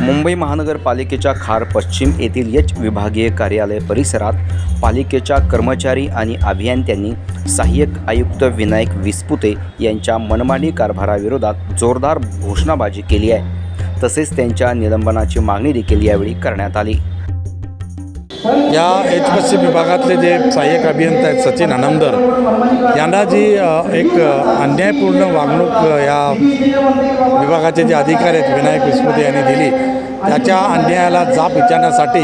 मुंबई महानगरपालिकेच्या खार पश्चिम येथील यच विभागीय कार्यालय परिसरात पालिकेच्या कर्मचारी आणि अभियंत्यांनी सहाय्यक आयुक्त विनायक विस्पुते यांच्या मनमानी कारभाराविरोधात जोरदार घोषणाबाजी केली आहे. तसेच त्यांच्या निलंबनाची मागणी देखील यावेळी करण्यात आली. या एच पश्चिम विभागातले जे सहाय्यक अभियंता आहेत सचिन आनंदर यांना जी एक अन्यायपूर्ण वागणूक या विभागाचे जे अधिकारी आहेत विनायक विस्मृती यांनी दिली त्याच्या अन्यायाला जाप विचारण्यासाठी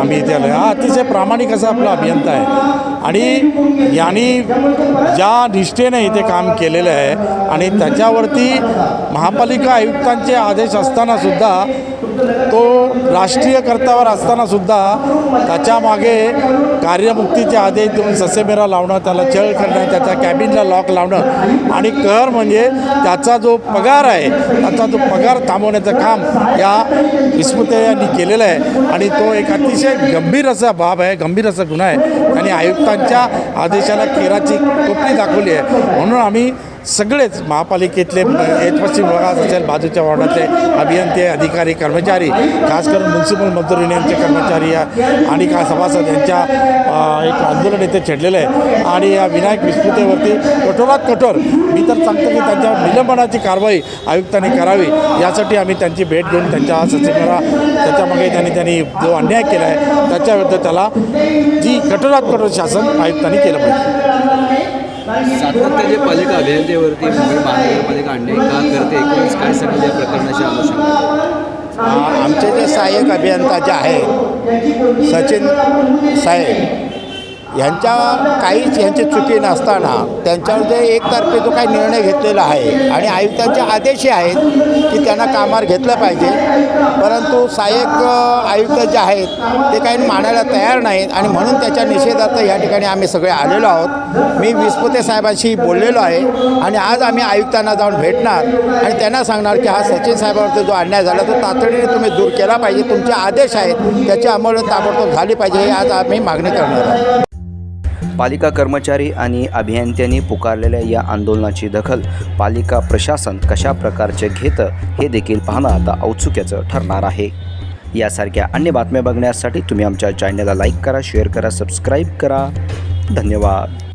आम्ही इथे आलो हा अतिशय प्रामाणिक असा आपला अभियंता आहे. आणि यांनी ज्या निष्ठेने इथे काम केलेलं आहे आणि त्याच्यावरती महापालिका आयुक्तांचे आदेश असतानासुद्धा तो राष्ट्रीय कर्त्यावर असतानासुद्धा त्याच्यामागे कार्यमुक्तीचे आदेश देऊन ससेमेरा लावणं त्याला छळ करणं त्याच्या कॅबिनला लॉक लावणं आणि कहर म्हणजे त्याचा जो पगार आहे त्याचा जो पगार थांबवण्याचं काम या विस्मृते यांनी केलेलं आहे. आणि तो एक अतिशय गंभीर असा बाब आहे गंभीर असा गुन्हा आहे. आणि आयुक्तांच्या आदेशाला केराची टोपली दाखवली आहे. म्हणून आम्ही सगळेच महापालिकेतले एच पश्चिम विभागात असेल बाजूच्या वॉर्डातले अभियंते अधिकारी कर्मचारी खास करून म्युन्सिपल मजदूर युनियनचे कर्मचारी आणि का सभासद यांच्या एक आंदोलन इथे छेडलेलं आहे. आणि या विनायक विस्मृतेवरती कठोरात कठोर मी तर सांगतो की त्यांच्या निलंबनाची कारवाई आयुक्तांनी करावी. यासाठी आम्ही त्यांची भेट घेऊन त्यांच्या सचिवाला त्याच्यामागे त्यांनी त्यांनी जो अन्याय केला आहे त्याच्याविरुद्ध त्याला जी कठोरात कठोर शासन आयुक्तांनी केलं पाहिजे. सातत्याचे पालिका अभियंतेवरती मुंबई महानगरपालिका आणणे का करते एकूणच काय सांगेल या प्रकरणाची अनुषंगाने आमचे जे सहाय्यक अभियंता जे आहेत सचिन साहेब ह्यांच्या काहीच ह्यांची चुकी नसताना त्यांच्यावर जे एकतर्फी जो काही निर्णय घेतलेला आहे आणि आयुक्तांचे आदेशही आहेत की त्यांना कामावर घेतलं पाहिजे. परंतु सहाय्यक आयुक्त जे आहेत ते काही मानायला तयार नाहीत आणि म्हणून त्याच्या निषेधार्थ या ठिकाणी आम्ही सगळे आलेलो आहोत. मी विस्पुते साहेबांशी बोललेलो आहे आणि आज आम्ही आयुक्तांना जाऊन भेटणार आणि त्यांना सांगणार की हा सचिन साहेबांवरती जो अन्याय झाला तो तातडीने तुम्ही दूर केला पाहिजे. तुमचे आदेश आहेत त्याची अंमलबजावणी ताबडतोब झाली पाहिजे हे आज आम्ही मागणी करणार आहोत. पालिका कर्मचारी आणि अभियंत्यांनी पुकारलेल्या या आंदोलनाची दखल पालिका प्रशासन कशा प्रकारचे घेतं हे देखील पाहणं आता औत्सुक्याचं ठरणार आहे. यासारख्या अन्य बातम्या बघण्यासाठी तुम्ही आमच्या चॅनलला लाईक करा शेअर करा सबस्क्राईब करा. धन्यवाद.